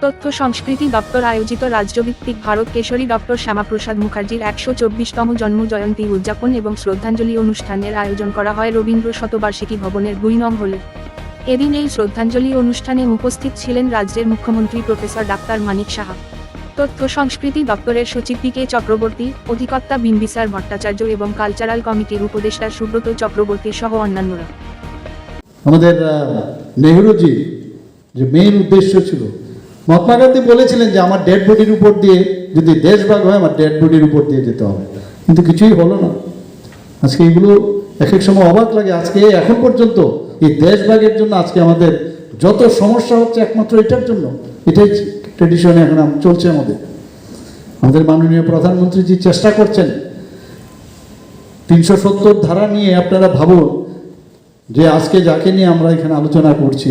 তথ্য সংস্কৃতি দপ্তর আয়োজিত রাজ্যভিত্তিক ভারত কেশরী ডক্টর শ্যামাপ্রসাদ মুখার্জির একশো চব্বিশতম জন্ম জয়ন্তী উদযাপন এবং শ্রদ্ধাঞ্জলি অনুষ্ঠানের আয়োজন করা হয় রবীন্দ্র শতবার্ষিকী ভবনের দুই নং হলে। এদিন এই শ্রদ্ধাঞ্জলি অনুষ্ঠানে উপস্থিত ছিলেন রাজ্যের মুখ্যমন্ত্রী প্রফেসর ডাক্তার মানিক সাহা। তথ্য সংস্কৃতি দপ্তরের সচিব পি কে চক্রবর্তী, অধিকর্তা বিম্বিসার ভট্টাচার্য এবং কালচারাল কমিটির উপদেষ্টা সুব্রত চক্রবর্তী সহ অন্যান্যরা। আমাদের নেহরুজি যে মেইন উদ্দেশ্য ছিল মহাত্মা গান্ধী বলেছিলেন যে, আমার ডেড বডির উপর দিয়ে যদি দেশভাগ হয়, আমার ডেড বডির উপর দিয়ে যেতে হবে। কিন্তু কিছুই হলো না। আজকে এগুলো এক এক সময় অবাক লাগে। আজকে এখন পর্যন্ত এই দেশভাগের জন্য আজকে আমাদের যত সমস্যা হচ্ছে একমাত্র এটার জন্য, এটাই ট্রেডিশনে এখন চলছে আমাদের। আমাদের মাননীয় প্রধানমন্ত্রীজি চেষ্টা করছেন তিনশো সত্তর ধারা নিয়ে আপনারা ভাবুন যে, আজকে যাকে নিয়ে আমরা এখানে আলোচনা করছি,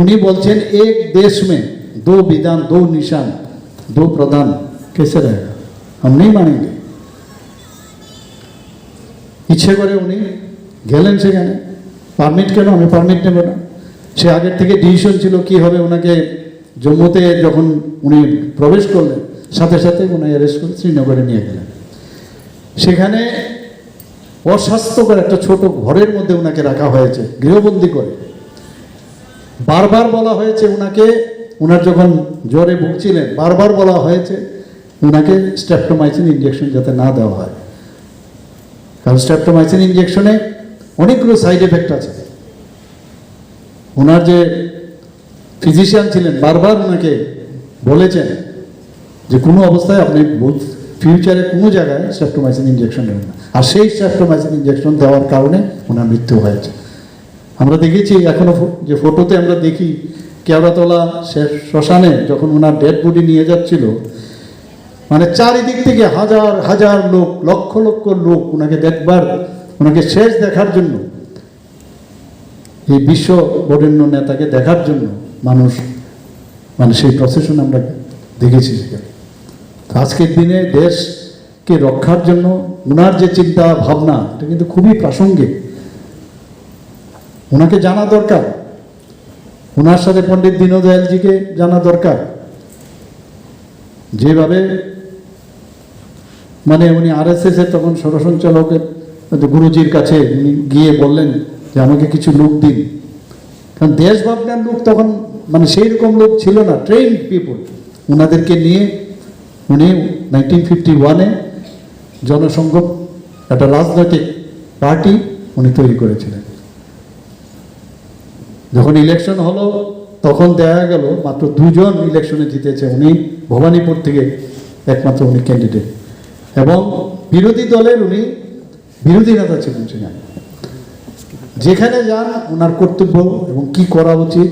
উনি বলছেন, এক দেশ মে দো বিধান দো নিশান দো প্রধান কেসে रहेगा हम नहीं मानेंगे ইচ্ছে করে উনি গেলেন সেখানে পারমিট কেন আমি পারমিট নেব না সে আগের থেকে ডিসিশন ছিল কি হবে ওনাকে জম্মুতে যখন উনি প্রবেশ করলেন সাথে সাথে ওনাকে অ্যারেস্ট করে শ্রীনগরে নিয়ে গেলেন সেখানে অস্বাস্থ্যকর একটা ছোট ঘরের মধ্যে ওনাকে রাখা হয়েছে গৃহবন্দী করে বারবার বলা হয়েছে ওনাকে ওনার যখন জ্বরে ভুগছিলেন, বারবার বলা হয়েছে ওনাকে স্ট্যাপ্টোমাইসিন ইঞ্জেকশন যাতে না দেওয়া হয়। কারণ স্ট্যাপ্টোমাইসিন ইঞ্জেকশনে অনেকগুলো সাইড এফেক্ট আছে। ওনার যে ফিজিশিয়ান ছিলেন, বারবার ওনাকে বলেছেন যে কোনো অবস্থায় আপনি ফিউচারে কোনো জায়গায় স্ট্যাপ্টোমাইসিন ইঞ্জেকশন নেবেন না। আর সেই স্ট্যাপ্টোমাইসিন ইঞ্জেকশন দেওয়ার কারণে ওনার মৃত্যু হয়েছে। আমরা দেখেছি এখনও ফো- যে ফটোতে আমরা দেখি কেওড়াতলা শেষ শ্মশানে যখন ওনার ডেড বডি নিয়ে যাচ্ছিল মানে চারিদিক থেকে হাজার হাজার লোক, লক্ষ লক্ষ লোক ওনাকে দেখবার, ওনাকে শেষ দেখার জন্য, এই বিশ্ব বরেণ্য নেতাকে দেখার জন্য মানুষ মানে সেই প্রসেশন আমরা দেখেছি সেখানে। আজকের দিনে দেশকে রক্ষার জন্য ওনার যে চিন্তা, ভাবনা, এটা কিন্তু খুবই প্রাসঙ্গিক। ওনাকে জানা দরকার। ওনার সাথে পণ্ডিত দীনদয়ালজিকে জানা দরকার। যেভাবে মানে উনি আরএসএস এর তখন সরসঞ্চালকের গুরুজির কাছে গিয়ে বললেন যে, আমাকে কিছু লোক দিন। কারণ দেশ ভাবনার লোক তখন মানে সেই রকম লোক ছিল না ট্রেন পিপল ওনাদেরকে নিয়ে উনি নাইনটিন ফিফটি ওয়ানে জনসংঘ, একটা রাজনৈতিক পার্টি উনি তৈরি করেছিলেন। যখন ইলেকশন হলো, তখন দেখা গেল মাত্র দুজন ইলেকশনে জিতেছে উনি, ভবানীপুর থেকে একমাত্র উনি ক্যান্ডিডেট এবং বিরোধী দলের উনি বিরোধী নেতা ছিলেন সেখানে। যেখানে যান ওনার কর্তব্য এবং কি করা উচিত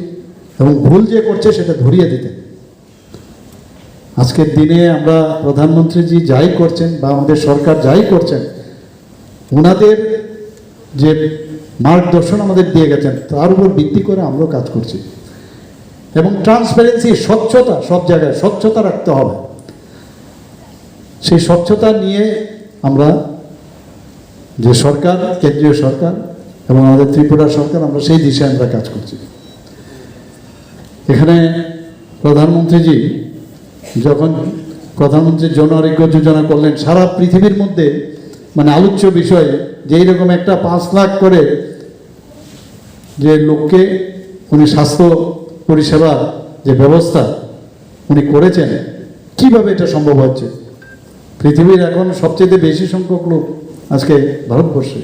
এবং ভুল যে করছে সেটা ধরিয়ে দিতেন। আজকের দিনে আমরা প্রধানমন্ত্রীজি যাই করছেন বা আমাদের সরকার যাই করছেন, ওনাদের যে মার্গদর্শন আমাদের দিয়ে গেছেন, তার উপর ভিত্তি করে আমরাও কাজ করছি। এবং ট্রান্সপারেন্সি স্বচ্ছতা সব জায়গায়, স্বচ্ছতা রাখতে হবে। সেই স্বচ্ছতা নিয়ে আমরা যে সরকার, কেন্দ্রীয় সরকার এবং আমাদের ত্রিপুরা সরকার, আমরা সেই দিশায় আমরা কাজ করছি। এখানে প্রধানমন্ত্রীজি যখন প্রধানমন্ত্রী জন আরোগ্য যোজনা করলেন, সারা পৃথিবীর মধ্যে মানে আলোচ্য বিষয়ে যে এইরকম একটা পাঁচ লাখ করে যে লোককে উনি স্বাস্থ্য পরিষেবার যে ব্যবস্থা উনি করেছেন, কীভাবে এটা সম্ভব হচ্ছে? পৃথিবীর এখন সবচেয়ে বেশি সংখ্যক লোক আজকে ভারতবর্ষে।